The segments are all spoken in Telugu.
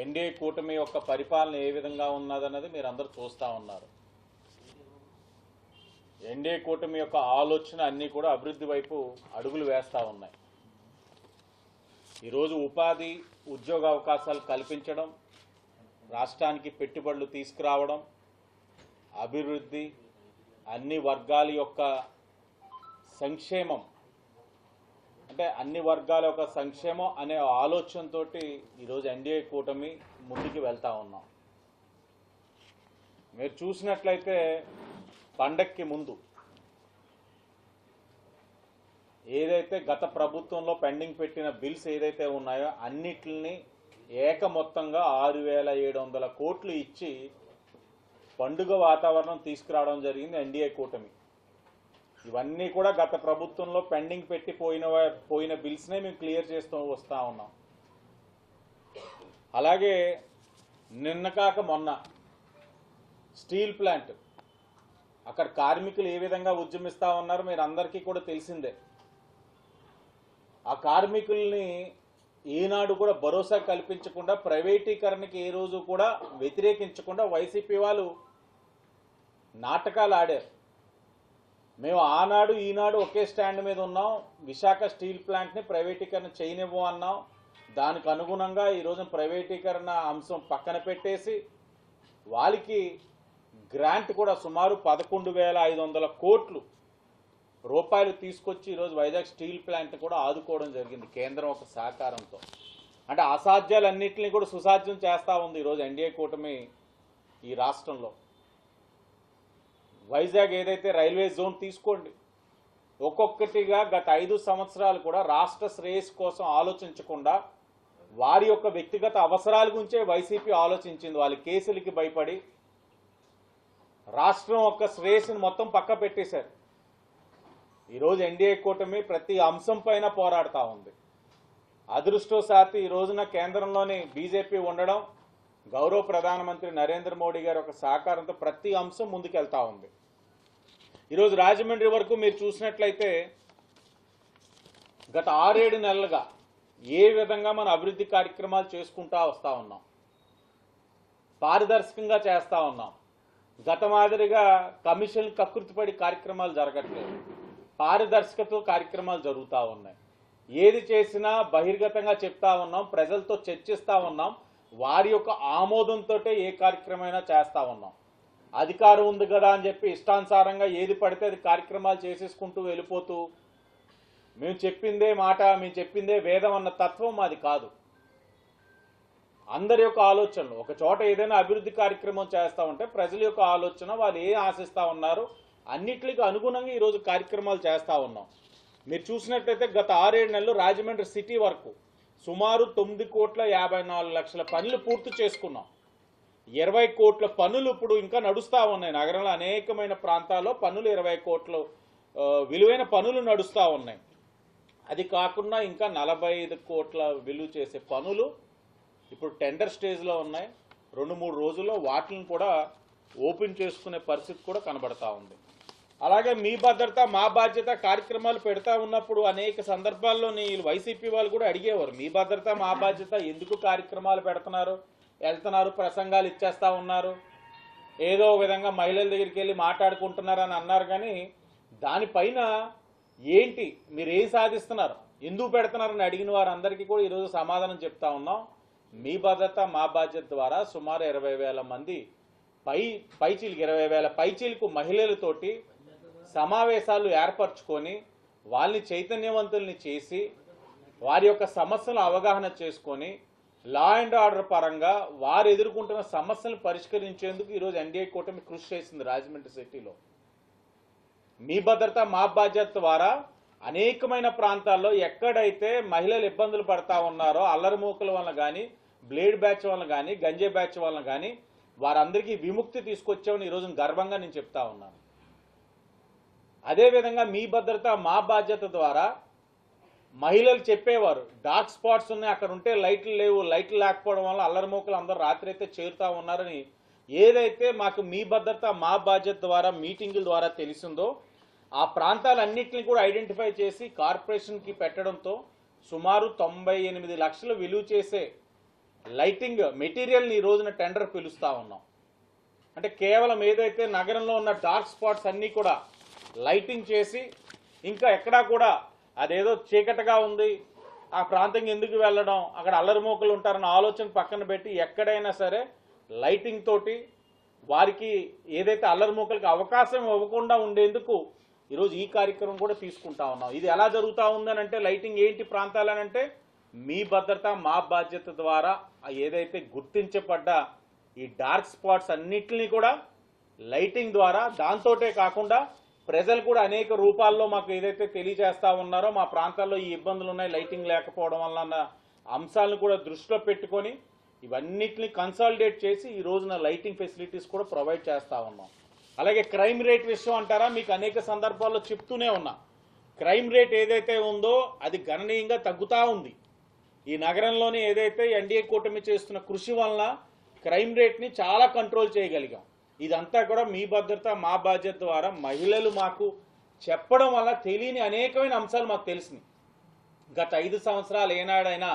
ఎన్డీఏ కూటమి యొక్క పరిపాలన ఏ విధంగా ఉన్నదన్నది మీరు అందరూ చూస్తూ ఉన్నారు. ఎన్డీఏ కూటమి యొక్క ఆలోచన అన్నీ కూడా అభివృద్ధి వైపు అడుగులు వేస్తూ ఉన్నాయి. ఈరోజు ఉపాధి ఉద్యోగ అవకాశాలు కల్పించడం రాష్ట్రానికి పెట్టుబడులు తీసుకురావడం అభివృద్ధి అన్ని వర్గాల యొక్క సంక్షేమం అంటే అన్ని వర్గాల యొక్క సంక్షేమం అనే ఆలోచనతో ఈరోజు ఎన్డీఏ కూటమి ముందుకు వెళ్తా ఉన్నాం. మీరు చూసినట్లయితే పండక్కి ముందు ఏదైతే గత ప్రభుత్వంలో పెండింగ్ పెట్టిన బిల్స్ ఏదైతే ఉన్నాయో అన్నిటిని ఏక మొత్తంగా ఆరు వేల ఏడు వందల కోట్లు ఇచ్చి పండుగ వాతావరణం తీసుకురావడం జరిగింది ఎన్డీఏ కూటమి. ఇవన్నీ కూడా గత ప్రభుత్వంలో పెండింగ్ పెట్టి పోయిన పోయిన బిల్స్నే మేము క్లియర్ చేస్తూ వస్తూ ఉన్నాం. అలాగే నిన్న కాక మొన్న స్టీల్ ప్లాంట్ అక్కడ కార్మికులు ఏ విధంగా ఉద్యమిస్తూ ఉన్నారో మీరు అందరికీ కూడా తెలిసిందే. ఆ కార్మికుల్ని ఈనాడు కూడా భరోసా కల్పించకుండా ప్రైవేటీకరణకి ఏ రోజు కూడా వ్యతిరేకించకుండా వైసీపీ వాళ్ళు నాటకాలు ఆడారు. మేము ఆనాడు ఈనాడు ఒకే స్టాండ్ మీద ఉన్నాం. విశాఖ స్టీల్ ప్లాంట్ని ప్రైవేటీకరణ చేయనివ్వం అన్నాం. దానికి అనుగుణంగా ఈరోజు ప్రైవేటీకరణ అంశం పక్కన పెట్టేసి వాళ్ళకి గ్రాంట్ కూడా సుమారు పదకొండు వేల ఐదు వందల కోట్లు రూపాయలు తీసుకొచ్చి ఈరోజు వైజాగ్ స్టీల్ ప్లాంట్ కూడా ఆదుకోవడం జరిగింది కేంద్రం ఒక సహకారంతో. అంటే అసాధ్యాలన్నింటినీ కూడా సుసాధ్యం చేస్తూ ఉంది ఈరోజు ఎన్డీఏ కూటమి ఈ రాష్ట్రంలో. వైజాగ్ ఏదైతే రైల్వే జోన్ తీసుకోండి ఒక్కొక్కటిగా గత ఐదు సంవత్సరాలు కూడా రాష్ట్ర శ్రేయస్ కోసం ఆలోచించకుండా వారి యొక్క వ్యక్తిగత అవసరాల గురించే వైసీపీ ఆలోచించింది. వాళ్ళ కేసులకి భయపడి రాష్ట్రం యొక్క శ్రేయస్సుని మొత్తం పక్క పెట్టేశారు. ఈరోజు ఎన్డీఏ కూటమి ప్రతి అంశం పైన పోరాడుతూ ఉంది. అదృష్టవశాత్తు ఈ రోజున కేంద్రంలోని బీజేపీ ఉండడం గౌరవ ప్రధానమంత్రి నరేంద్ర మోడీ గారి ఒక సహకారంతో ప్రతి అంశం ముందుకెళ్తా ఉంది. ఈరోజు రాజమండ్రి వరకు మీరు చూసినట్లయితే గత ఆరేడు నెలలుగా ఏ విధంగా మన అభివృద్ధి కార్యక్రమాలు చేసుకుంటా వస్తూ ఉన్నాం. పారదర్శకంగా చేస్తూ ఉన్నాం. గత మాదిరిగా కమిషన్ కకృతిపడి కార్యక్రమాలు జరగట్లేదు. పారదర్శకత కార్యక్రమాలు జరుగుతూ ఉన్నాయి. ఏది చేసినా బహిర్గతంగా చెప్తా ఉన్నాం ప్రజలతో చర్చిస్తూ ఉన్నాం. వారి యొక్క ఆమోదంతో ఏ కార్యక్రమైనా చేస్తా ఉన్నాం. అధికారం ఉంది కదా అని చెప్పి ఇష్టానుసారంగా ఏది పడితే అది కార్యక్రమాలు చేసేసుకుంటూ వెళ్ళిపోతూ మేము చెప్పిందే మాట మేము చెప్పిందే వేదం అన్న తత్వం మాది కాదు. అందరి యొక్క ఆలోచనలు ఒక చోట ఏదైనా అభివృద్ధి కార్యక్రమం చేస్తా ఉంటే ప్రజల యొక్క ఆలోచన వాళ్ళు ఏం ఆశిస్తా ఉన్నారు అన్నిటికీ అనుగుణంగా ఈరోజు కార్యక్రమాలు చేస్తూ ఉన్నాం. మీరు చూసినట్లయితే గత ఆరేడు నెలలు రాజమండ్రి సిటీ వరకు సుమారు తొమ్మిది కోట్ల యాభై నాలుగు లక్షల పనులు పూర్తి చేసుకున్నాం. ఇరవై కోట్ల పనులు ఇప్పుడు ఇంకా నడుస్తూ ఉన్నాయి. నగరంలో అనేకమైన ప్రాంతాల్లో పనులు ఇరవై కోట్ల విలువైన పనులు నడుస్తూ ఉన్నాయి. అది కాకుండా ఇంకా నలభై ఐదు కోట్ల విలువ చేసే పనులు ఇప్పుడు టెండర్ స్టేజ్లో ఉన్నాయి. రెండు మూడు రోజుల్లో వాటిని కూడా ఓపెన్ చేసుకునే పరిస్థితి కూడా కనబడతా ఉంది. అలాగే మీ భద్రత మా బాధ్యత కార్యక్రమాలు పెడతా ఉన్నప్పుడు అనేక సందర్భాల్లో వీళ్ళు వైసీపీ వాళ్ళు కూడా అడిగేవారు మీ భద్రత మా బాధ్యత ఎందుకు కార్యక్రమాలు పెడుతున్నారు? వెళ్తున్నారు ప్రసంగాలు ఇచ్చేస్తా ఉన్నారు. ఏదో విధంగా మహిళల దగ్గరికి వెళ్ళి మాట్లాడుకుంటున్నారు అని అన్నారు కానీ దానిపైన ఏంటి? మీరు ఏం సాధిస్తున్నారు? ఎందుకు పెడుతున్నారని అడిగిన వారందరికీ కూడా ఈరోజు సమాధానం చెప్తా ఉన్నాం. మీ భద్రత మా బాధ్యత ద్వారా సుమారు ఇరవై వేల మంది పై పైచీలకు ఇరవై వేల పైచీలకు మహిళలతోటి సమావేశాలు ఏర్పరచుకొని వాళ్ళని చైతన్యవంతుల్ని చేసి వారి యొక్క సమస్యలు అవగాహన చేసుకొని లా అండ్ ఆర్డర్ పరంగా వారు ఎదుర్కొంటున్న సమస్యలను పరిష్కరించేందుకు ఈరోజు ఎన్డీఏ కూటమి కృషి చేసింది రాజమండ్రి సిటీలో. మీ భద్రత మా బాధ్యత ద్వారా అనేకమైన ప్రాంతాల్లో ఎక్కడైతే మహిళలు ఇబ్బందులు పడతా ఉన్నారో అల్లరిమూకల వలన కానీ బ్లేడ్ బ్యాచ్ వలన కానీ గంజే బ్యాచ్ వలన కానీ వారందరికీ విముక్తి తీసుకొచ్చామని ఈరోజు గర్వంగా నేను చెప్తా ఉన్నాను. అదేవిధంగా మీ భద్రత మా బాధ్యత ద్వారా మహిళలు చెప్పేవారు. డార్క్ స్పాట్స్ ఉన్నాయి అక్కడ ఉంటే లైట్లు లేవు లైట్లు లేకపోవడం వల్ల అల్లరిమోకలు అందరూ రాత్రి అయితే చేరుతా ఉన్నారని ఏదైతే మాకు మీ భద్రత మా బాధ్యత ద్వారా మీటింగుల ద్వారా తెలిసిందో ఆ ప్రాంతాలన్నింటినీ కూడా ఐడెంటిఫై చేసి కార్పొరేషన్కి పెట్టడంతో సుమారు తొంభై ఎనిమిది లక్షలు విలువ చేసే లైటింగ్ మెటీరియల్ని ఈ రోజున టెండర్ పిలుస్తూ ఉన్నాం. అంటే కేవలం ఏదైతే నగరంలో ఉన్న డార్క్ స్పాట్స్ అన్నీ కూడా లైటింగ్ చేసి ఇంకా ఎక్కడా కూడా అదేదో చీకటిగా ఉంది ఆ ప్రాంతం ఎందుకు వెళ్ళడం అక్కడ అల్లరిమోకలు ఉంటారన్న ఆలోచన పక్కన పెట్టి ఎక్కడైనా సరే లైటింగ్ తోటి వారికి ఏదైతే అల్లరిమోకలకి అవకాశం ఇవ్వకుండా ఉండేందుకు ఈరోజు ఈ కార్యక్రమం కూడా తీసుకుంటా ఉన్నాం. ఇది ఎలా జరుగుతూ ఉందనంటే లైటింగ్ ఏంటి ప్రాంతాలనంటే మీ భద్రత మా బాధ్యత ద్వారా ఏదైతే గుర్తించబడ్డ ఈ డార్క్ స్పాట్స్ అన్నిటిని కూడా లైటింగ్ ద్వారా దాంతోటే కాకుండా ప్రజలు కూడా అనేక రూపాల్లో మాకు ఏదైతే తెలియజేస్తా ఉన్నారో మా ప్రాంతాల్లో ఈ ఇబ్బందులు ఉన్నాయి లైటింగ్ లేకపోవడం వల్ల అన్న అంశాలను కూడా దృష్టిలో పెట్టుకొని ఇవన్నిటిని కన్సాలిడేట్ చేసి ఈ రోజున లైటింగ్ ఫెసిలిటీస్ కూడా ప్రొవైడ్ చేస్తా ఉన్నాం. అలాగే క్రైమ్ రేట్ విషయం అంటారా? మీకు అనేక సందర్భాల్లో చెప్తూనే ఉన్నా. క్రైమ్ రేట్ ఏదైతే ఉందో అది గణనీయంగా తగ్గుతూ ఉంది. ఈ నగరంలోని ఏదైతే ఎన్డీఏ కూటమి చేస్తున్న కృషి వలన క్రైమ్ రేట్ని చాలా కంట్రోల్ చేయగలిగాం. ఇదంతా కూడా మీ భద్రత మా బాధ్యత ద్వారా మహిళలు మాకు చెప్పడం వల్ల తెలియని అనేకమైన అంశాలు మాకు తెలిసినాయి. గత ఐదు సంవత్సరాలు ఏనాడైనా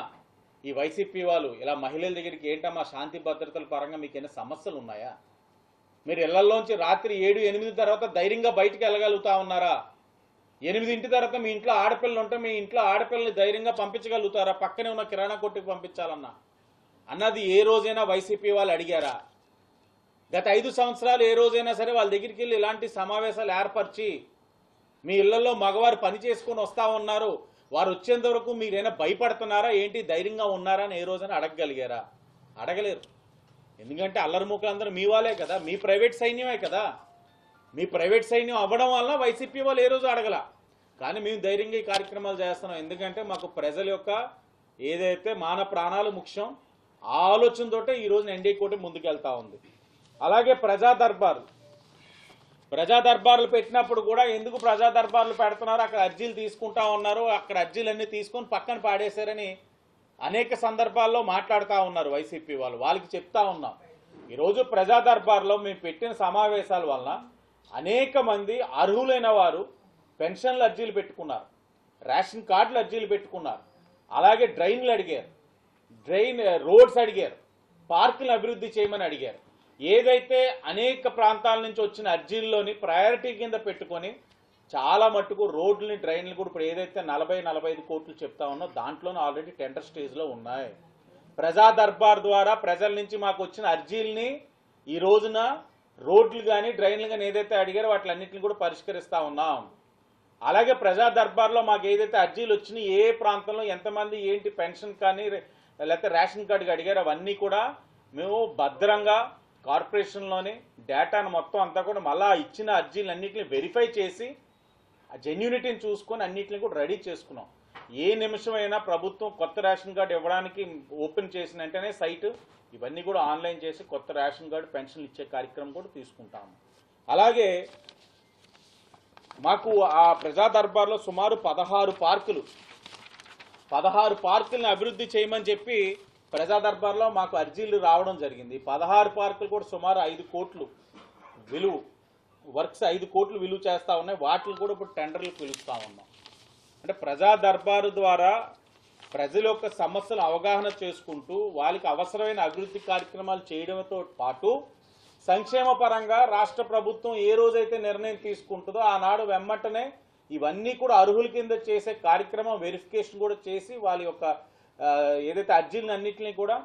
ఈ వైసీపీ వాళ్ళు ఇలా మహిళల దగ్గరికి ఏంటమ్మా శాంతి భద్రతల పరంగా మీకు ఏమైనా సమస్యలు ఉన్నాయా? మీరు ఇళ్ళలోంచి రాత్రి ఏడు ఎనిమిది తర్వాత ధైర్యంగా బయటికి వెళ్ళగలుగుతా ఉన్నారా? ఎనిమిదింటి తర్వాత మీ ఇంట్లో ఆడపిల్లలు ఉంటే మీ ఇంట్లో ఆడపిల్లని ధైర్యంగా పంపించగలుగుతారా? పక్కనే ఉన్న కిరాణా కొట్టుకు పంపించాలన్నా? అన్నది ఏ రోజైనా వైసీపీ వాళ్ళు అడిగారా? గత ఐదు సంవత్సరాలు ఏ రోజైనా సరే వాళ్ళ దగ్గరికి వెళ్ళి ఇలాంటి సమావేశాలు ఏర్పరిచి మీ ఇళ్ళలో మగవారు పని చేసుకొని వస్తూ ఉన్నారు. వారు వచ్చేంత వరకు మీరైనా భయపడుతున్నారా? ఏంటి? ధైర్యంగా ఉన్నారా అని ఏ రోజైనా అడగగలిగారా? అడగలేరు. ఎందుకంటే అల్లరిముఖలందరూ మీ వాళ్ళే కదా. మీ ప్రైవేట్ సైన్యమే కదా. మీ ప్రైవేట్ సైన్యం అవ్వడం వల్ల వైసీపీ వాళ్ళు ఏ రోజు అడగల. కానీ మేము ధైర్యంగా ఈ కార్యక్రమాలు చేస్తున్నాం. ఎందుకంటే మాకు ప్రజల యొక్క ఏదైతే మాన ప్రాణాలు ముఖ్యం ఆ ఆలోచనతోటే ఈ రోజున ఎన్డీఏ కూటమి ముందుకెళ్తా ఉంది. అలాగే ప్రజా దర్బారు ప్రజా దర్బార్లు పెట్టినప్పుడు కూడా ఎందుకు ప్రజా దర్బార్లు పెడుతున్నారు? అక్కడ అర్జీలు తీసుకుంటా ఉన్నారు. అక్కడ అర్జీలన్నీ తీసుకొని పక్కన పాడేశారని అనేక సందర్భాల్లో మాట్లాడుతూ ఉన్నారు వైసీపీ వాళ్ళు. వాళ్ళకి చెప్తా ఉన్నాం. ఈరోజు ప్రజా దర్బార్లో మేము పెట్టిన సమావేశాల వలన అనేక మంది అర్హులైన వారు పెన్షన్లు అర్జీలు పెట్టుకున్నారు. రేషన్ కార్డులు అర్జీలు పెట్టుకున్నారు. అలాగే డ్రైన్లు అడిగారు. డ్రైన్ రోడ్స్ అడిగారు. పార్కులను అభివృద్ధి చేయమని అడిగారు. ఏదైతే అనేక ప్రాంతాల నుంచి వచ్చిన అర్జీల్లోని ప్రయారిటీ కింద పెట్టుకొని చాలా మట్టుకు రోడ్లని డ్రైన్లు కూడా ఇప్పుడు ఏదైతే నలభై నలభై ఐదు కోట్లు చెప్తా ఉన్నో దాంట్లోనే ఆల్రెడీ టెండర్ స్టేజ్లో ఉన్నాయి. ప్రజా దర్బార్ ద్వారా ప్రజల నుంచి మాకు వచ్చిన అర్జీల్ని ఈ రోజున రోడ్లు కానీ డ్రైన్లు కానీ ఏదైతే అడిగారో వాటిలన్నింటిని కూడా పరిష్కరిస్తూ ఉన్నాం. అలాగే ప్రజా దర్బార్లో మాకు ఏదైతే అర్జీలు వచ్చినాయి ఏ ప్రాంతంలో ఎంతమంది ఏంటి పెన్షన్ కానీ లేకపోతే రేషన్ కార్డుకి అడిగారు అవన్నీ కూడా మేము భద్రంగా కార్పొరేషన్లోని డేటాను మొత్తం అంతా కూడా మళ్ళా ఇచ్చిన అర్జీలన్నింటిని వెరిఫై చేసి ఆ జెన్యూనిటీని చూసుకొని అన్నిటిని కూడా రెడీ చేసుకున్నాం. ఏ నిమిషమైనా ప్రభుత్వం కొత్త రేషన్ కార్డు ఇవ్వడానికి ఓపెన్ చేసిన వెంటనే సైట్ ఇవన్నీ కూడా ఆన్లైన్ చేసి కొత్త రేషన్ కార్డు పెన్షన్ ఇచ్చే కార్యక్రమం కూడా తీసుకుంటాము. అలాగే మాకు ఆ ప్రజా దర్బార్లో సుమారు పదహారు పార్కులు పదహారు పార్కులను అభివృద్ధి చేయమని చెప్పి ప్రజా దర్బార్లో మాకు అర్జీలు రావడం జరిగింది. పదహారు పార్కులు కూడా సుమారు ఐదు కోట్లు విలువ వర్క్స్ ఐదు కోట్లు విలువ చేస్తా ఉన్నాయి. వాటిని కూడా ఇప్పుడు టెండర్లు పిలుస్తూ ఉన్నాం. అంటే ప్రజా దర్బారు ద్వారా ప్రజల యొక్క సమస్యలు అవగాహన చేసుకుంటూ వాళ్ళకి అవసరమైన అభివృద్ధి కార్యక్రమాలు చేయడంతో పాటు సంక్షేమ పరంగా రాష్ట్ర ప్రభుత్వం ఏ రోజైతే నిర్ణయం తీసుకుంటుందో ఆనాడు వెమ్మటనే ఇవన్నీ కూడా అర్హుల కింద చేసే కార్యక్రమం వెరిఫికేషన్ కూడా చేసి వాళ్ళ యొక్క ఏదైతే అర్జీలను అన్నింటినీ కూడా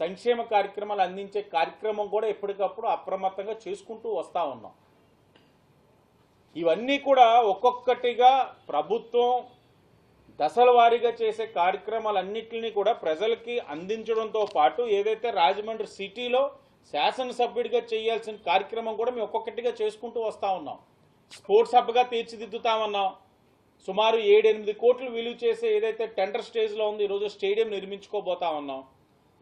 సంక్షేమ కార్యక్రమాలు అందించే కార్యక్రమం కూడా ఎప్పటికప్పుడు అప్రమత్తంగా చేసుకుంటూ వస్తూ ఉన్నాం. ఇవన్నీ కూడా ఒక్కొక్కటిగా ప్రభుత్వం దశల వారీగా చేసే కార్యక్రమాలన్నింటినీ కూడా ప్రజలకి అందించడంతో పాటు ఏదైతే రాజమండ్రి సిటీలో శాసనసభ్యుడిగా చేయాల్సిన కార్యక్రమం కూడా మేము ఒక్కొక్కటిగా చేసుకుంటూ వస్తూ ఉన్నాం. స్పోర్ట్స్ హబ్గా తీర్చిదిద్దుతామన్నాం సుమారు ఏడెనిమిది కోట్లు విలువ చేసే ఏదైతే టెండర్ స్టేజ్లో ఉంది ఈరోజు స్టేడియం నిర్మించుకోబోతా ఉన్నాం.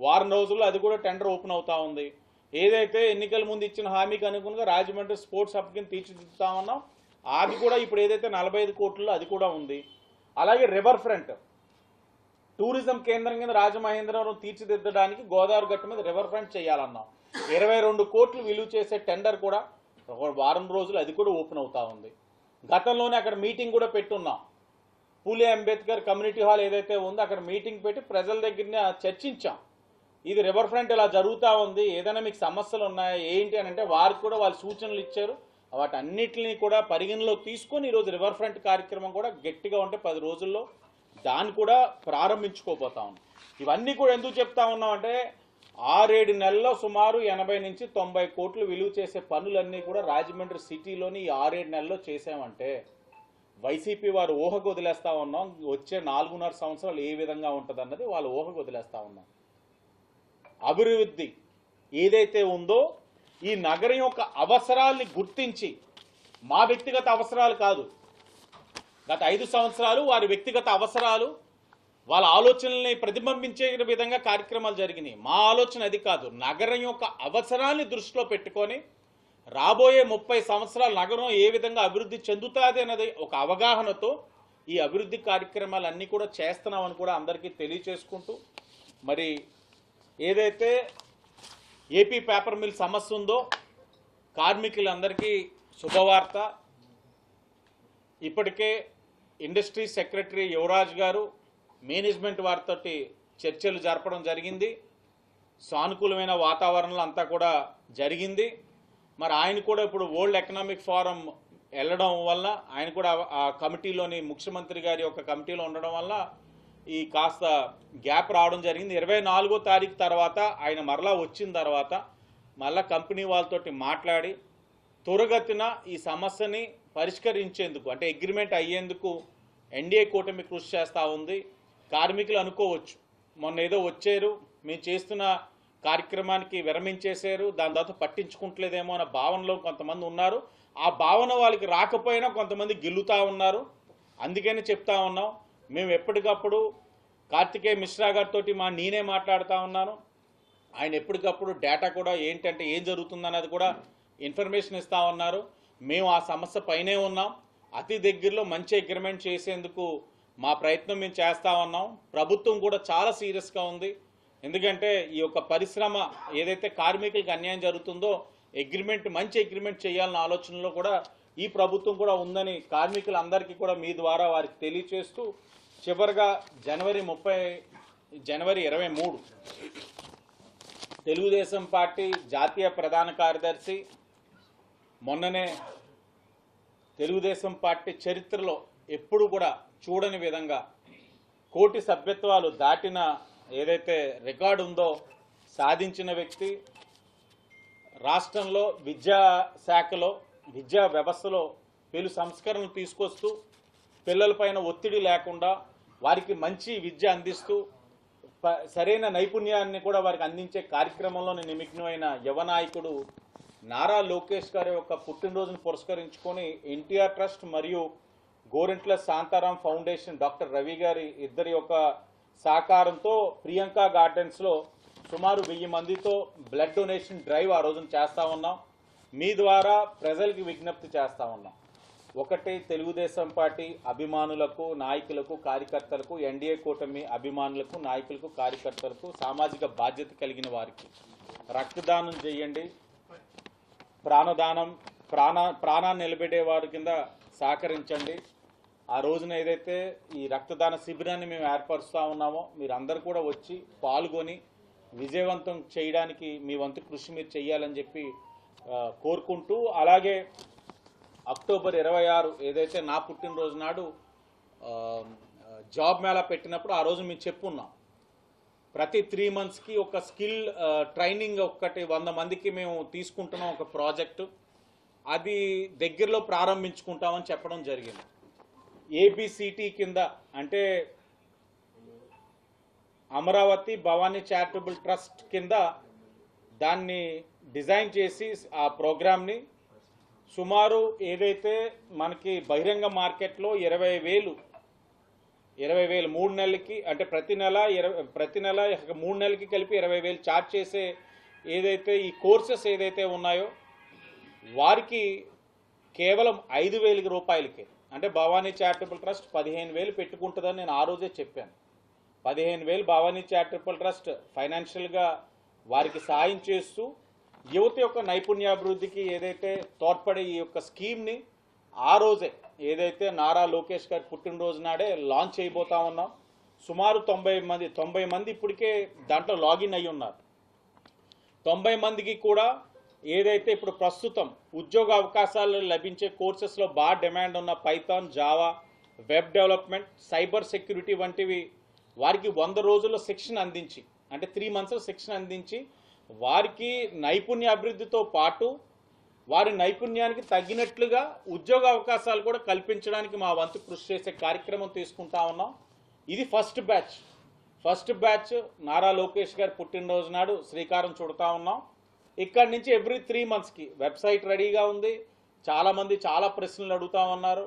వారం రోజుల్లో అది కూడా టెండర్ ఓపెన్ అవుతా ఉంది. ఏదైతే ఎన్నికల ముందు ఇచ్చిన హామీకి అనుగుణంగా రాజమండ్రి స్పోర్ట్స్ హబ్ కింద తీర్చిదిద్దుతా ఉన్నాం అది కూడా ఇప్పుడు ఏదైతే నలభై ఐదు కోట్లలో అది కూడా ఉంది. అలాగే రివర్ ఫ్రంట్ టూరిజం కేంద్రం కింద రాజమహేంద్రవరం తీర్చిదిద్దడానికి గోదావరి గట్టు మీద రివర్ ఫ్రంట్ చేయాలన్నాం. ఇరవై రెండు కోట్లు విలువ చేసే టెండర్ కూడా వారం రోజులు అది కూడా ఓపెన్ అవుతా ఉంది. గతంలోనే అక్కడ మీటింగ్ కూడా పెట్టున్నాం. పూలే అంబేద్కర్ కమ్యూనిటీ హాల్ ఏదైతే ఉందో అక్కడ మీటింగ్ పెట్టి ప్రజల దగ్గరనే చర్చించాం. ఇది రివర్ ఫ్రంట్ ఇలా జరుగుతూ ఉంది? ఏదైనా మీకు సమస్యలు ఉన్నాయా? ఏంటి అని అంటే వారికి కూడా వాళ్ళు సూచనలు ఇచ్చారు. వాటన్నిటిని కూడా పరిగణలోకి తీసుకొని ఈరోజు రివర్ ఫ్రంట్ కార్యక్రమం కూడా గట్టిగా ఉంటే పది రోజుల్లో దాన్ని కూడా ప్రారంభించుకోబోతా ఉన్నాం ఇవన్నీ కూడా ఎందుకు చెప్తా ఉన్నాం అంటే ఆరేడు నెలల్లో సుమారు ఎనభై నుంచి తొంభై కోట్లు విలువ చేసే పనులన్నీ కూడా రాజమండ్రి సిటీలోని ఈ ఆరేడు నెలల్లో చేసామంటే వైసీపీ వారు ఊహకు వదిలేస్తా ఉన్నాం. వచ్చే నాలుగున్నర సంవత్సరాలు ఏ విధంగా ఉంటుంది అన్నది వాళ్ళు ఊహకు వదిలేస్తా ఉన్నాం. అభివృద్ధి ఏదైతే ఉందో ఈ నగరం యొక్క అవసరాల్ని గుర్తించి మా వ్యక్తిగత అవసరాలు కాదు. గత ఐదు సంవత్సరాలు వారి వ్యక్తిగత అవసరాలు వాళ్ళ ఆలోచనల్ని ప్రతిబింబించే విధంగా కార్యక్రమాలు జరిగినాయి. మా ఆలోచన అది కాదు. నగరం యొక్క అవసరాన్ని దృష్టిలో పెట్టుకొని రాబోయే ముప్పై సంవత్సరాల నగరం ఏ విధంగా అభివృద్ధి చెందుతుంది అన్నది ఒక అవగాహనతో ఈ అభివృద్ధి కార్యక్రమాలన్నీ కూడా చేస్తున్నామని కూడా అందరికీ తెలియచేసుకుంటూ మరి ఏదైతే ఏపీ పేపర్ మిల్ సమస్య ఉందో కార్మికులందరికీ శుభవార్త. ఇప్పటికే ఇండస్ట్రీ సెక్రటరీ యువరాజ్ గారు మేనేజ్మెంట్ వారితోటి చర్చలు జరపడం జరిగింది. సానుకూలమైన వాతావరణంలో అంతా కూడా జరిగింది. మరి ఆయన కూడా ఇప్పుడు వరల్డ్ ఎకనామిక్ ఫోరం వెళ్ళడం వల్ల ఆయన కూడా ఆ కమిటీలోని ముఖ్యమంత్రి గారి యొక్క కమిటీలో ఉండడం వల్ల ఈ కాస్త గ్యాప్ రావడం జరిగింది. ఇరవై నాలుగో తారీఖు తర్వాత ఆయన మరలా వచ్చిన తర్వాత మళ్ళా కంపెనీ వాళ్ళతోటి మాట్లాడి త్వరగతిన ఈ సమస్యని పరిష్కరించేందుకు అంటే అగ్రిమెంట్ అయ్యేందుకు ఎన్డీఏ కూటమి కృషి చేస్తూ ఉంది. కార్మికులు అనుకోవచ్చు. మొన్న ఏదో వచ్చారు మేము చేస్తున్న కార్యక్రమానికి విరమించేశారు దాని తర్వాత పట్టించుకుంటలేదేమో అన్న భావనలో కొంతమంది ఉన్నారు. ఆ భావన వాళ్ళకి రాకపోయినా కొంతమంది గెలుతూ ఉన్నారు. అందుకని చెప్తా ఉన్నాం మేము ఎప్పటికప్పుడు కార్తికేయ మిశ్రా గారితో మా నేనే మాట్లాడుతూ ఉన్నాను. ఆయన ఎప్పటికప్పుడు డేటా కూడా ఏంటంటే ఏం జరుగుతుందన్నది కూడా ఇన్ఫర్మేషన్ ఇస్తూ ఉన్నారు. మేము ఆ సమస్య పైనే ఉన్నాం. అతి దగ్గరలో మంచి అగ్రిమెంట్ చేసేందుకు మా ప్రయత్నం మేము చేస్తా ఉన్నాం. ప్రభుత్వం కూడా చాలా సీరియస్గా ఉంది. ఎందుకంటే ఈ యొక్క పరిశ్రమ ఏదైతే కార్మికులకు అన్యాయం జరుగుతుందో అగ్రిమెంట్ మంచి అగ్రిమెంట్ చేయాలన్న ఆలోచనలో కూడా ఈ ప్రభుత్వం కూడా ఉందని కార్మికులందరికీ కూడా మీ ద్వారా వారికి తెలియచేస్తూ చివరిగా జనవరి ముప్పై జనవరి ఇరవై మూడు తెలుగుదేశం పార్టీ జాతీయ ప్రధాన కార్యదర్శి మొన్ననే తెలుగుదేశం పార్టీ చరిత్రలో ఎప్పుడు కూడా చూడని విధంగా కోటి సభ్యత్వాలు దాటిన ఏదైతే రికార్డు ఉందో సాధించిన వ్యక్తి రాష్ట్రంలో విద్యా శాఖలో విద్యా వ్యవస్థలో పెను సంస్కరణలు తీసుకొస్తూ పిల్లలపైన ఒత్తిడి లేకుండా వారికి మంచి విద్య అందిస్తూ సరైన నైపుణ్యాన్ని కూడా వారికి అందించే కార్యక్రమంలోని నిమగ్నమైన యువ నాయకుడు నారా లోకేష్ గారి యొక్క పుట్టినరోజును పురస్కరించుకొని ఎన్టీఆర్ ట్రస్ట్ మరియు గోరింట్ల శాంతారాం ఫౌండేషన్ డాక్టర్ రవి గారి ఇద్దరి యొక్క సహకారంతో ప్రియాంక గార్డెన్స్లో సుమారు వెయ్యి మందితో బ్లడ్ డొనేషన్ డ్రైవ్ ఆ రోజున చేస్తా ఉన్నాం. మీ ద్వారా ప్రజలకి విజ్ఞప్తి చేస్తా ఉన్నాం. ఒకటి తెలుగుదేశం పార్టీ అభిమానులకు నాయకులకు కార్యకర్తలకు ఎన్డీఏ కూటమి అభిమానులకు నాయకులకు కార్యకర్తలకు సామాజిక బాధ్యత కలిగిన వారికి రక్తదానం చేయండి. ప్రాణదానం ప్రాణ ప్రాణాన్ని నిలబెట్టే వారి కింద సహకరించండి. ఆ రోజున ఏదైతే ఈ రక్తదాన శిబిరాన్ని మేము ఏర్పరుస్తూ ఉన్నామో మీరు అందరు కూడా వచ్చి పాల్గొని విజయవంతం చేయడానికి మీ వంతు కృషి మీరు చేయాలని చెప్పి కోరుకుంటూ అలాగే అక్టోబర్ ఇరవై ఆరు ఏదైతే నా పుట్టినరోజు నాడు జాబ్ మేళా పెట్టినప్పుడు ఆ రోజు మేము చెప్పున్నాం. ప్రతి త్రీ మంత్స్కి ఒక స్కిల్ ట్రైనింగ్ ఒక్కటి వంద మందికి మేము తీసుకుంటున్నాం ఒక ప్రాజెక్టు. అది దగ్గరలో ప్రారంభించుకుంటామని చెప్పడం జరిగింది. ఏబిసిటి కింద అంటే అమరావతి భవానీ చారిటబుల్ ట్రస్ట్ కింద దాన్ని డిజైన్ చేసి ఆ ప్రోగ్రామ్ని సుమారు ఏదైతే మనకి బహిరంగ మార్కెట్లో ఇరవై వేలు ఇరవై వేలు మూడు నెలలకి అంటే ప్రతి నెల ఇరవై ప్రతి నెల మూడు నెలలకి కలిపి ఇరవై వేలు ఛార్జ్ చేసే ఏదైతే ఈ కోర్సెస్ ఏదైతే ఉన్నాయో వారికి కేవలం ఐదు వేలకి రూపాయలకే. అంటే భవానీ చారిటబుల్ ట్రస్ట్ పదిహేను వేలు పెట్టుకుంటుందని నేను ఆ రోజే చెప్పాను. పదిహేను వేలు భవానీ చారిటబుల్ ట్రస్ట్ ఫైనాన్షియల్గా వారికి సాయం చేస్తూ యువత యొక్క నైపుణ్యాభివృద్ధికి ఏదైతే తోడ్పడే ఈ యొక్క స్కీమ్ని ఆ రోజే ఏదైతే నారా లోకేష్ గారి పుట్టినరోజు నాడే లాంచ్ చేయబోతా ఉన్నాం. సుమారు తొంభై మంది తొంభై మంది ఇప్పటికే దాంట్లో లాగిన్ అయి ఉన్నారు తొంభై మందికి కూడా ఏదైతే ఇప్పుడు ప్రస్తుతం ఉద్యోగ అవకాశాలు లభించే కోర్సెస్లో బాగా డిమాండ్ ఉన్న Python Java web development cyber security వంటివి వారికి వంద రోజుల్లో శిక్షణ అందించి అంటే త్రీ మంత్స్ శిక్షణ అందించి వారికి నైపుణ్య అభివృద్ధితో పాటు వారి నైపుణ్యానికి తగినట్లుగా ఉద్యోగ అవకాశాలు కూడా కల్పించడానికి మా వంతు కృషి చేసే కార్యక్రమం తీసుకుంటా ఉన్నాం. ఇది first batch. First batch Nara Lokesh garu పుట్టినరోజు నాడు శ్రీకారం చుడతా ఉన్నాం. ఇక్కడి నుంచి ఎవ్రీ త్రీ మంత్స్కి వెబ్సైట్ రెడీగా ఉంది. చాలామంది చాలా ప్రశ్నలు అడుగుతా ఉన్నారు.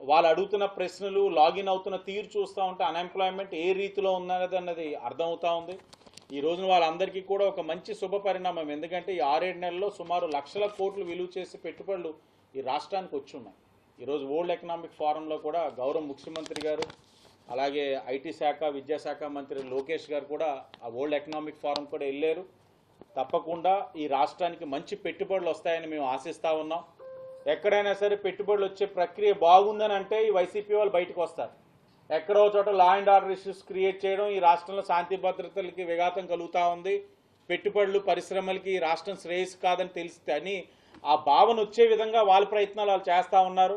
వాళ్ళు అడుగుతున్న ప్రశ్నలు లాగిన్ అవుతున్న తీరు చూస్తూ ఉంటే అన్ఎంప్లాయ్మెంట్ ఏ రీతిలో ఉన్నది అన్నది అర్థమవుతా ఉంది. ఈ రోజున వాళ్ళందరికీ కూడా ఒక మంచి శుభ పరిణామం. ఎందుకంటే ఈ ఆరేడు నెలల్లో సుమారు లక్షల కోట్లు విలువ చేసే పెట్టుబడులు ఈ రాష్ట్రానికి వచ్చి ఉన్నాయి ఈరోజు వరల్డ్ ఎకనామిక్ ఫోరంలో కూడా గౌరవ ముఖ్యమంత్రి గారు అలాగే ఐటీ శాఖ విద్యాశాఖ మంత్రి లోకేష్ గారు కూడా ఆ వరల్డ్ ఎకనామిక్ ఫోరం కూడా వెళ్ళారు. తప్పకుండా ఈ రాష్ట్రానికి మంచి పెట్టుబడులు వస్తాయని మేము ఆశిస్తా ఉన్నాం. ఎక్కడైనా సరే పెట్టుబడులు వచ్చే ప్రక్రియ బాగుందని అంటే ఈ వైసీపీ వాళ్ళు బయటకు వస్తారు. ఎక్కడో చోట law and order issues create చేయడం ఈ రాష్ట్రంలో శాంతి భద్రతలకి విఘాతం కలుగుతూ ఉంది. పెట్టుబడులు పరిశ్రమలకి ఈ రాష్ట్రం శ్రేయస్సు కాదని తెలిస్తే అని ఆ భావన వచ్చే విధంగా వాళ్ళ ప్రయత్నాలు వాళ్ళు చేస్తూ ఉన్నారు.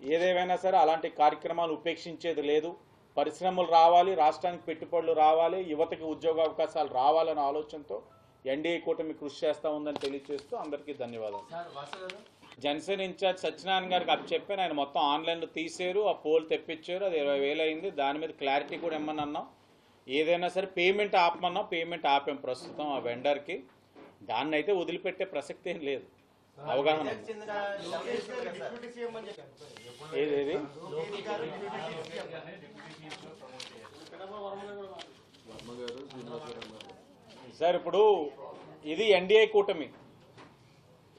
ఏదేమైనా సరే అలాంటి కార్యక్రమాలు ఉపేక్షించేది లేదు. పరిశ్రమలు రావాలి రాష్ట్రానికి పెట్టుబడులు రావాలి యువతకి ఉద్యోగ అవకాశాలు రావాలనే ఆలోచనతో ఎన్డీఏ కూటమి కృషి చేస్తూ ఉందని తెలియజేస్తూ అందరికీ ధన్యవాదాలు. జనసేన ఇన్ఛార్జ్ సత్యనారాయణ గారికి అప్ చెప్పాను ఆయన మొత్తం ఆన్లైన్లో తీసారు ఆ పోల్ తెప్పించారు అది ఇరవై వేలు అయింది. దాని మీద క్లారిటీ కూడా ఇమ్మని అన్నాం. ఏదైనా సరే పేమెంట్ ఆపమన్నాం పేమెంట్ ఆపాం ప్రస్తుతం ఆ వెండర్కి. దాన్ని అయితే వదిలిపెట్టే ప్రసక్తి ఏం లేదు. అవగాహన ఉంది. వైజాగ్ చెందిన లోకేష్ గారు డిప్యూటీ సీఎం అని చెప్పారు ఏది ఏది లోకేష్ గారు డిప్యూటీ సీఎం సార్ ఇప్పుడు ఇది ఎన్డీఏ కూటమి.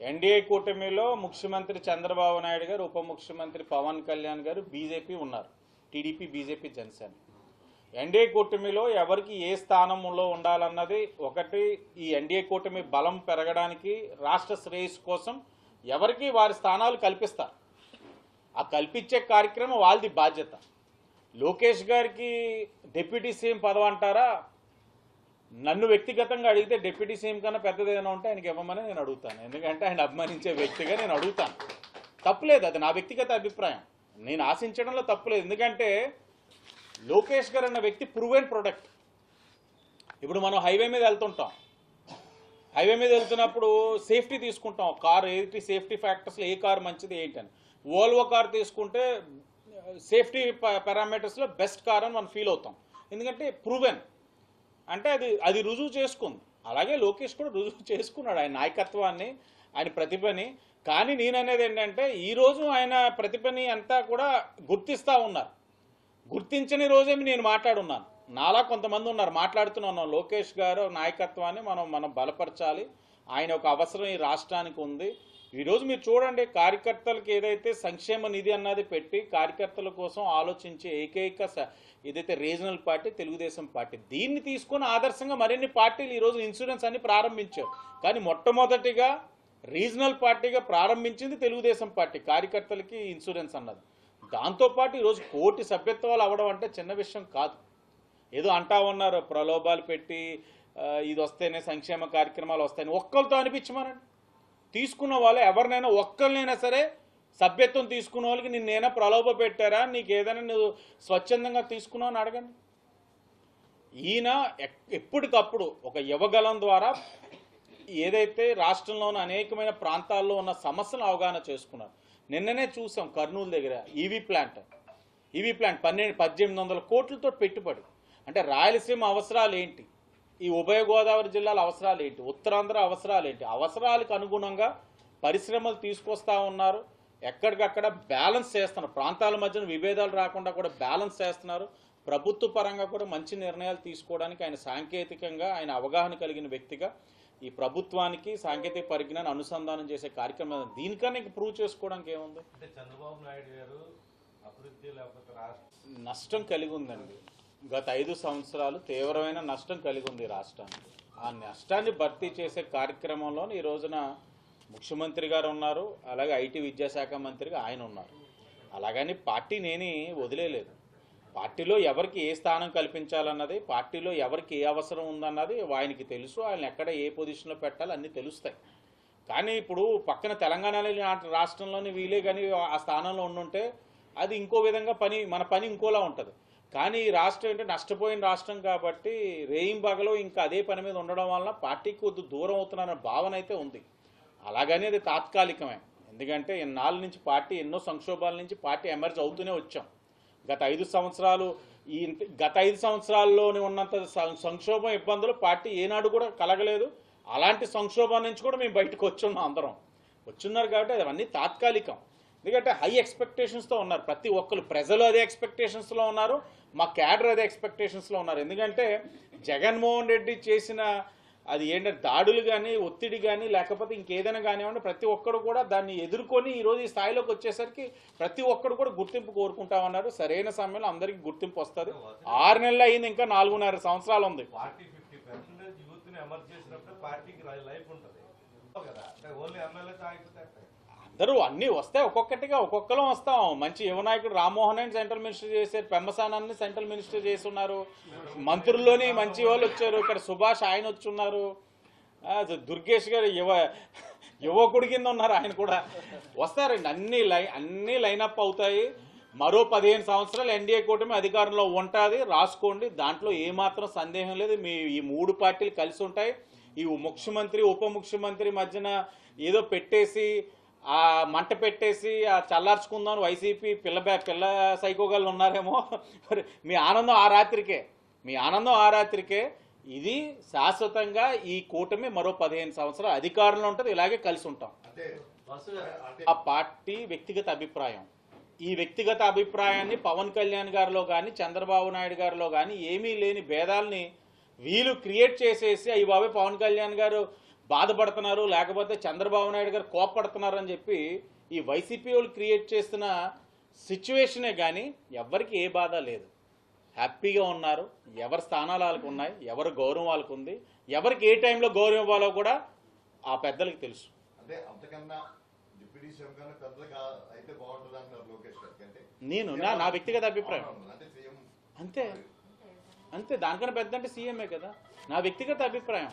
ఎన్డీఏ కూటమిలో ముఖ్యమంత్రి చంద్రబాబు నాయుడు గారు ఉప ముఖ్యమంత్రి పవన్ కళ్యాణ్ గారు బీజేపీ ఉన్నారు. TDP BJP Janasena. ఎన్డీఏ కూటమిలో ఎవరికి ఏ స్థానంలో ఉండాలన్నది ఒకటి ఈ ఎన్డీఏ కూటమి బలం పెరగడానికి రాష్ట్ర శ్రేయస్సు కోసం ఎవరికి వారి స్థానాలు కల్పిస్తారు. ఆ కల్పించే కార్యక్రమం వాళ్ళది బాధ్యత. లోకేష్ గారికి డిప్యూటీ సీఎం పదవి అంటారా? నన్ను వ్యక్తిగతంగా అడిగితే డిప్యూటీ సీఎం కన్నా పెద్దది ఏదైనా ఉంటే ఆయనకి ఇవ్వమని నేను అడుగుతాను. ఎందుకంటే ఆయన అభిమానించే వ్యక్తిగా నేను అడుగుతాను. తప్పులేదు అది నా వ్యక్తిగత అభిప్రాయం. నేను ఆశించడంలో తప్పులేదు. ఎందుకంటే లోకేష్ గారు అన్న వ్యక్తి ప్రూవెన్ ప్రొడక్ట్ ఇప్పుడు మనం హైవే మీద వెళ్తుంటాం. హైవే మీద వెళ్తున్నప్పుడు సేఫ్టీ తీసుకుంటాం. కార్ ఏంటి సేఫ్టీ ఫ్యాక్టర్స్లో ఏ కార్ మంచిది ఏంటని. ఓల్వో కార్ తీసుకుంటే సేఫ్టీ పారామీటర్స్లో బెస్ట్ కార్ అని మనం ఫీల్ అవుతాం. ఎందుకంటే ప్రూవెన్ అంటే అది అది రుజువు చేసుకుంది. అలాగే లోకేష్ కూడా రుజువు చేసుకున్నాడు ఆయన నాయకత్వాన్ని ఆయన ప్రతిభని. కానీ నేననేది ఏంటంటే ఈరోజు ఆయన ప్రతిభని అంతా కూడా గుర్తిస్తూ ఉన్నారు. గుర్తించని రోజే నేను మాట్లాడున్నాను. నాలా కొంతమంది ఉన్నారు. మాట్లాడుతున్నాను లోకేష్ గారు నాయకత్వాన్ని మనం మనం బలపరచాలి. ఆయన ఒక అవసరం ఈ రాష్ట్రానికి ఉంది. ఈరోజు మీరు చూడండి కార్యకర్తలకు ఏదైతే సంక్షేమ నిధి అన్నది పెట్టి కార్యకర్తల కోసం ఆలోచించే ఏకైక స- ఏదైతే రీజనల్ పార్టీ తెలుగుదేశం పార్టీ దీన్ని తీసుకొని ఆదర్శంగా మరిన్ని పార్టీలు ఈరోజు ఇన్సూరెన్స్ అన్ని ప్రారంభించారు. కానీ మొట్టమొదటిగా రీజనల్ పార్టీగా ప్రారంభించింది తెలుగుదేశం పార్టీ కార్యకర్తలకి ఇన్సూరెన్స్ అన్నది. దాంతోపాటు ఈరోజు కోటి సభ్యత్వాలు అవ్వడం అంటే చిన్న విషయం కాదు. ఏదో అంటా ఉన్నారు ప్రలోభాలు పెట్టి ఇది వస్తేనే సంక్షేమ కార్యక్రమాలు వస్తాయని ఒక్కరితో అనిపించమనండి. తీసుకున్న వాళ్ళు ఎవరినైనా ఒక్కరినైనా సరే సభ్యత్వం తీసుకున్న వాళ్ళకి నిన్నేనా ప్రలోభ పెట్టారా? నీకు ఏదైనా నువ్వు స్వచ్ఛందంగా తీసుకున్నావు అని అడగండి. ఈయన ఎప్పటికప్పుడు ఒక యువగలం ద్వారా ఏదైతే రాష్ట్రంలోని అనేకమైన ప్రాంతాల్లో ఉన్న సమస్యలను అవగాహన చేసుకున్నారు. నిన్ననే చూసాం కర్నూలు దగ్గర ఈవీ ప్లాంట్ ఈవీ ప్లాంట్ పన్నెండు పద్దెనిమిది వందల కోట్లతో పెట్టుబడి. అంటే రాయలసీమ అవసరాలు ఏంటి? ఈ ఉభయ గోదావరి జిల్లాల అవసరాలు ఏంటి ఉత్తరాంధ్ర అవసరాలు ఏంటి అవసరాలకు అనుగుణంగా పరిశ్రమలు తీసుకొస్తా ఉన్నారు. ఎక్కడికక్కడ బ్యాలెన్స్ చేస్తున్నారు. ప్రాంతాల మధ్యన విభేదాలు రాకుండా కూడా బ్యాలెన్స్ చేస్తున్నారు. ప్రభుత్వ పరంగా కూడా మంచి నిర్ణయాలు తీసుకోవడానికి ఆయన సాంకేతికంగా ఆయన అవగాహన కలిగిన వ్యక్తిగా ఈ ప్రభుత్వానికి సాంకేతిక పరిజ్ఞానం అనుసంధానం చేసే కార్యక్రమం దీనికన్నా ఇంక ప్రూవ్ చేసుకోవడానికి ఏముంది? అంటే చంద్రబాబు నాయుడు గారు అభివృద్ధి లేకపోతే నష్టం కలిగి ఉందండి. గత ఐదు సంవత్సరాలు తీవ్రమైన నష్టం కలిగి ఉంది రాష్ట్రానికి. ఆ నష్టాన్ని భర్తీ చేసే కార్యక్రమంలో ఈ రోజున ముఖ్యమంత్రి గారు ఉన్నారు అలాగే ఐటీ విద్యాశాఖ మంత్రిగా ఆయన ఉన్నారు. అలాగని పార్టీ నేని వదిలేదు పార్టీలో ఎవరికి ఏ స్థానం కల్పించాలన్నది పార్టీలో ఎవరికి ఏ అవసరం ఉందన్నది ఆయనకి తెలుసు ఆయన ఎక్కడ ఏ పొజిషన్లో పెట్టాలి అన్నీ తెలుస్తాయి. కానీ ఇప్పుడు పక్కన తెలంగాణలో రాష్ట్రంలోని వీలే కానీ ఆ స్థానంలో ఉండుంటే అది ఇంకో విధంగా పని మన పని ఇంకోలా ఉంటుంది. కానీ ఈ రాష్ట్రం ఏంటంటే నష్టపోయిన రాష్ట్రం కాబట్టి రేయింబగలో ఇంకా అదే పని మీద ఉండడం వలన పార్టీకి కొద్ది దూరం అవుతున్నారన్న భావన అయితే ఉంది. అలాగని అది తాత్కాలికమే. ఎందుకంటే ఇన్నాళ్ళ నుంచి పార్టీ ఎన్నో సంక్షోభాల నుంచి పార్టీ ఎమర్జ్ అవుతూనే వచ్చాం. గత ఐదు సంవత్సరాలు ఈ గత ఐదు సంవత్సరాల్లోనే ఉన్నంత సం- సంక్షోభం ఇబ్బందులు పార్టీ ఏనాడు కూడా కలగలేదు. అలాంటి సంక్షోభం నుంచి కూడా మేము బయటకు వచ్చున్నాం అందరం. వచ్చున్నారు కాబట్టి అవన్నీ తాత్కాలికం. ఎందుకంటే హై ఎక్స్పెక్టేషన్స్తో ఉన్నారు. ప్రతి ఒక్కరు ప్రజలు అదే ఎక్స్పెక్టేషన్స్లో ఉన్నారు. మా క్యాడర్ అదే ఎక్స్పెక్టేషన్స్లో ఉన్నారు. ఎందుకంటే జగన్మోహన్ రెడ్డి చేసిన అది ఏంటంటే దాడులు కానీ ఒత్తిడి కానీ లేకపోతే ఇంకేదైనా కానివ్వండి ప్రతి ఒక్కరు కూడా దాన్ని ఎదుర్కొని ఈరోజు ఈ స్థాయిలోకి వచ్చేసరికి ప్రతి ఒక్కరు కూడా గుర్తింపు కోరుకుంటా ఉన్నారు. సరైన సమయంలో అందరికీ గుర్తింపు వస్తుంది. ఆరు నెలలు అయింది ఇంకా నాలుగున్నర సంవత్సరాలు ఉంది. పార్టీకి లైఫ్ ఉంటుంది. కదా? ఓన్లీ ఎమ్మెల్యే అందరూ అన్నీ వస్తాయి ఒక్కొక్కటిగా ఒక్కొక్కలో వస్తాం. మంచి యువనాయకుడు రామ్మోహన్ రెడ్డి సెంట్రల్ మినిస్టర్ చేశారు పెమ్మసానాన్ని సెంట్రల్ మినిస్టర్ చేసి ఉన్నారు మంత్రుల్లోని మంచి వాళ్ళు వచ్చారు. ఇక్కడ సుభాష్ ఆయన వచ్చి ఉన్నారు దుర్గేష్ గారు యువ యువకుడి కింద ఉన్నారు ఆయన కూడా. వస్తారండి. అన్ని లై అన్ని లైనప్ అవుతాయి. మరో పదిహేను సంవత్సరాలు ఎన్డీఏ కూటమి అధికారంలో ఉంటుంది. రాసుకోండి. దాంట్లో ఏమాత్రం సందేహం లేదు. మీ ఈ మూడు పార్టీలు కలిసి ఉంటాయి. ఈ ముఖ్యమంత్రి ఉప ముఖ్యమంత్రి మధ్యన ఏదో పెట్టేసి ఆ మంట పెట్టేసి ఆ చల్లార్చుకుందాం వైసీపీ పిల్ల పిల్ల సైకోగాళ్ళు ఉన్నారేమో. మీ ఆనందం ఆ రాత్రికే. మీ ఆనందం ఆ రాత్రికే. ఇది శాశ్వతంగా ఈ కూటమి మరో పదిహేను సంవత్సరాలు అధికారంలో ఉంటుంది ఇలాగే కలిసి ఉంటాం. ఆ పార్టీ వ్యక్తిగత అభిప్రాయం. ఈ వ్యక్తిగత అభిప్రాయాన్ని పవన్ కళ్యాణ్ గారిలో కానీ చంద్రబాబు నాయుడు గారిలో కానీ ఏమీ లేని భేదాల్ని వీళ్ళు క్రియేట్ చేసేసి అయ్యి బాబే పవన్ కళ్యాణ్ గారు బాధపడుతున్నారు లేకపోతే చంద్రబాబు నాయుడు గారు కోపడుతున్నారు అని చెప్పి ఈ వైసీపీ వాళ్ళు క్రియేట్ చేస్తున్న సిచ్యువేషనే కానీ ఎవరికి ఏ బాధ లేదు. హ్యాపీగా ఉన్నారు ఎవరి స్థానాలు వాళ్ళకు ఉన్నాయి ఎవరి గౌరవం వాళ్ళకు ఉంది ఎవరికి ఏ టైంలో గౌరవం ఇవ్వాలో కూడా ఆ పెద్దలకు తెలుసు. నేను నా వ్యక్తిగత అభిప్రాయం. అంతే. అంతే దానికన్నా పెద్ద అంటే సీఎంఏ కదా. నా వ్యక్తిగత అభిప్రాయం.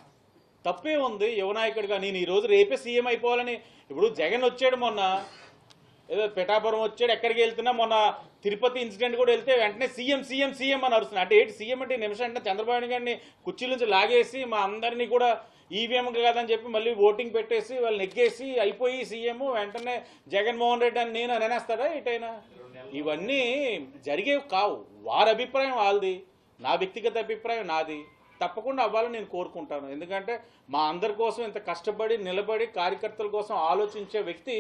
తప్పే ఉంది. యువనాయకుడిగా నేను ఈరోజు రేపే సీఎం అయిపోవాలని. ఇప్పుడు జగన్ వచ్చాడు మొన్న. ఏదో పిఠాపురం వచ్చాడు ఎక్కడికి వెళ్తున్నా మొన్న తిరుపతి ఇన్సిడెంట్ కూడా వెళ్తే వెంటనే సీఎం సీఎం సీఎం అని అరుస్తుంది అంటే ఏంటి సీఎం అంటే నిమిషం అంటే చంద్రబాబు నాయుడు గారిని కుర్చీ నుంచి లాగేసి మా అందరినీ కూడా ఈవీఎం కాదని చెప్పి మళ్ళీ ఓటింగ్ పెట్టేసి వాళ్ళు నెగ్గేసి అయిపోయి సీఎం. వెంటనే జగన్మోహన్ రెడ్డి అని నేను అనేస్తాడా ఇటైనా ఇవన్నీ జరిగేవి కావు. వారి అభిప్రాయం వాళ్ళది. నా వ్యక్తిగత అభిప్రాయం నాది. తప్పకుండా అవ్వాలని నేను కోరుకుంటాను. ఎందుకంటే మా అందరి కోసం ఇంత కష్టపడి నిలబడి కార్యకర్తల కోసం ఆలోచించే వ్యక్తి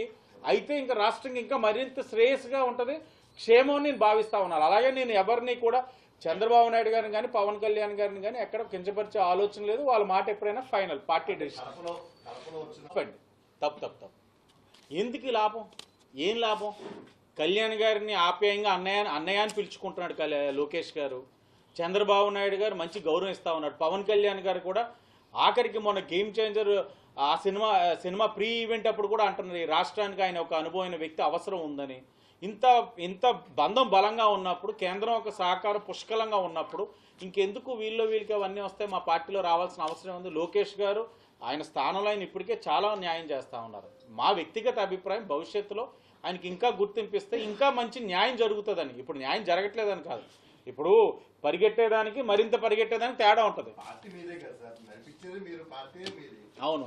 అయితే ఇంకా రాష్ట్రం ఇంకా మరింత శ్రేయస్గా ఉంటుంది. క్షేమం నేను భావిస్తా ఉన్నాను. అలాగే నేను ఎవరిని కూడా చంద్రబాబు నాయుడు గారిని కానీ పవన్ కళ్యాణ్ గారిని కానీ ఎక్కడ కించపరిచే ఆలోచన లేదు. వాళ్ళ మాట ఎప్పుడైనా ఫైనల్ పార్టీ డెసిషన్. తప్పు తప్పు తప్పు. ఎందుకు లాభం? ఏం లాభం? కళ్యాణ్ గారిని ఆప్యాయంగా అన్నయ్య అన్నయ్య అని పిలుచుకుంటున్నాడు లోకేష్ గారు. చంద్రబాబు నాయుడు గారు మంచి గౌరవం ఇస్తా ఉన్నాడు. పవన్ కళ్యాణ్ గారు కూడా ఆఖరికి మొన్న గేమ్ చేంజర్ ఆ సినిమా సినిమా ప్రీ ఈవెంట్ అప్పుడు కూడా అంటున్నారు ఈ రాష్ట్రానికి ఆయన ఒక అనుభవమైన వ్యక్తి అవసరం ఉందని. ఇంత ఇంత బంధం బలంగా ఉన్నప్పుడు కేంద్రం ఒక సహకారం పుష్కలంగా ఉన్నప్పుడు ఇంకెందుకు వీళ్ళు వీళ్ళకి అవన్నీ వస్తే మా పార్టీలో రావాల్సిన అవసరం ఉంది? లోకేష్ గారు ఆయన స్థానంలో ఆయన ఇప్పటికే చాలా న్యాయం చేస్తూ ఉన్నారు. మా వ్యక్తిగత అభిప్రాయం భవిష్యత్తులో ఆయనకి ఇంకా గుర్తింపిస్తే ఇంకా మంచి న్యాయం జరుగుతుందని. ఇప్పుడు న్యాయం జరగట్లేదని కాదు. ఇప్పుడు పరిగెట్టేదానికి మరింత పరిగెట్టేదానికి తేడా ఉంటుంది. అవును.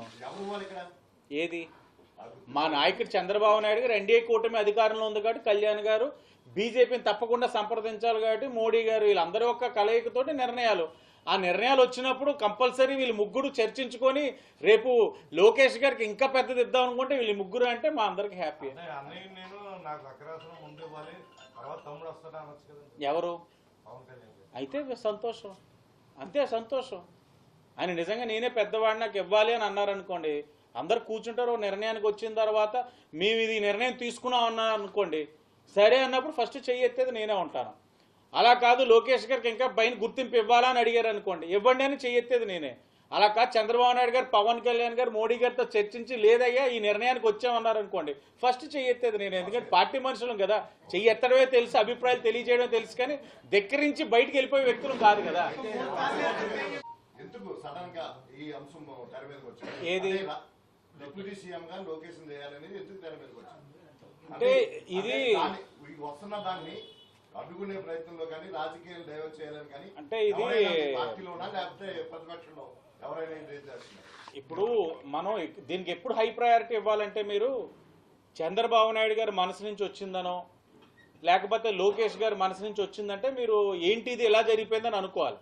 ఏది? మా నాయకుడు చంద్రబాబు నాయుడు గారు ఎన్డీఏ కూటమి అధికారంలో ఉంది కాబట్టి కళ్యాణ్ గారు బీజేపీని తప్పకుండా సంప్రదించాలి కాబట్టి మోడీ గారు వీళ్ళందరూ ఒక కలయికతోటి నిర్ణయాలు. ఆ నిర్ణయాలు వచ్చినప్పుడు కంపల్సరీ వీళ్ళు ముగ్గురు చర్చించుకొని రేపు లోకేష్ గారికి ఇంకా పెద్దది ఇద్దాం అనుకుంటే వీళ్ళు ముగ్గురు అంటే మా అందరికి హ్యాపీ. ఎవరు. అయితే సంతోషం. అంతే సంతోషం. ఆయన నిజంగా నేనే పెద్దవాడిని నాకు ఇవ్వాలి అని అన్నారనుకోండి అందరు కూర్చుంటారు ఓ నిర్ణయానికి వచ్చిన తర్వాత మేము ఇది నిర్ణయం తీసుకున్నాం అన్నా అనుకోండి సరే అన్నప్పుడు ఫస్ట్ చెయ్యెత్తేది నేనే ఉంటాను. అలా కాదు లోకేష్ గారికి ఇంకా పైన గుర్తింపు ఇవ్వాలా అని అడిగారు అనుకోండి ఇవ్వండి అని చెయ్యెత్తేది నేనే. అలా కాదు చంద్రబాబు నాయుడు గారు పవన్ కళ్యాణ్ గారు మోడీ గారితో చర్చించి లేదయ్యా ఈ నిర్ణయానికి వచ్చామన్నారు అనుకోండి ఫస్ట్ చెయ్యెత్తేది నేను. ఎందుకంటే పార్టీ మనుషులం కదా చెయ్యి ఎత్తడమే తెలుసు అభిప్రాయాలు తెలియజేయడం తెలుసు కానీ దగ్గరించి బయటికి వెళ్ళిపోయే వ్యక్తులు కాదు కదా. ఏది? అంటే ఇది- అదే దాన్ని- ఈ వస్తున్న దాన్ని అడ్డుకునే ప్రయత్నంలో కానీ రాజకీయాలు డైవర్ట్ చేయాలని కానీ అంటే ఇది- పార్టీలోనా లేకపోతే ప్రతిపక్షంలో? ఇప్పుడు మనం దీనికి ఎప్పుడు హై ప్రయారిటీ ఇవ్వాలంటే మీరు చంద్రబాబు నాయుడు గారి మనసు నుంచి వచ్చిందనో లేకపోతే లోకేష్ గారి మనసు నుంచి వచ్చిందంటే మీరు ఏంటి ఇది ఎలా జరిగిపోయిందని అనుకోవాలి.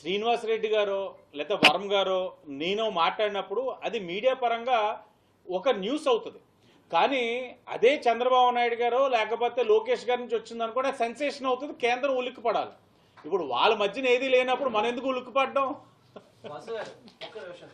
శ్రీనివాస్ రెడ్డి గారో లేదా వరం గారో నేను మాట్లాడినప్పుడు అది మీడియా పరంగా ఒక న్యూస్ అవుతుంది. కానీ అదే చంద్రబాబు నాయుడు గారు లేకపోతే లోకేష్ గారి నుంచి వచ్చింది అనుకోండి సెన్సేషన్ అవుతుంది కేంద్రం ఉలిక్కిపడాలి. ఇప్పుడు వాళ్ళ మధ్యన ఏది లేనప్పుడు మనం ఎందుకు ఉలిక్కి పడ్డం వాసు గారు ఒక్క నిమిషం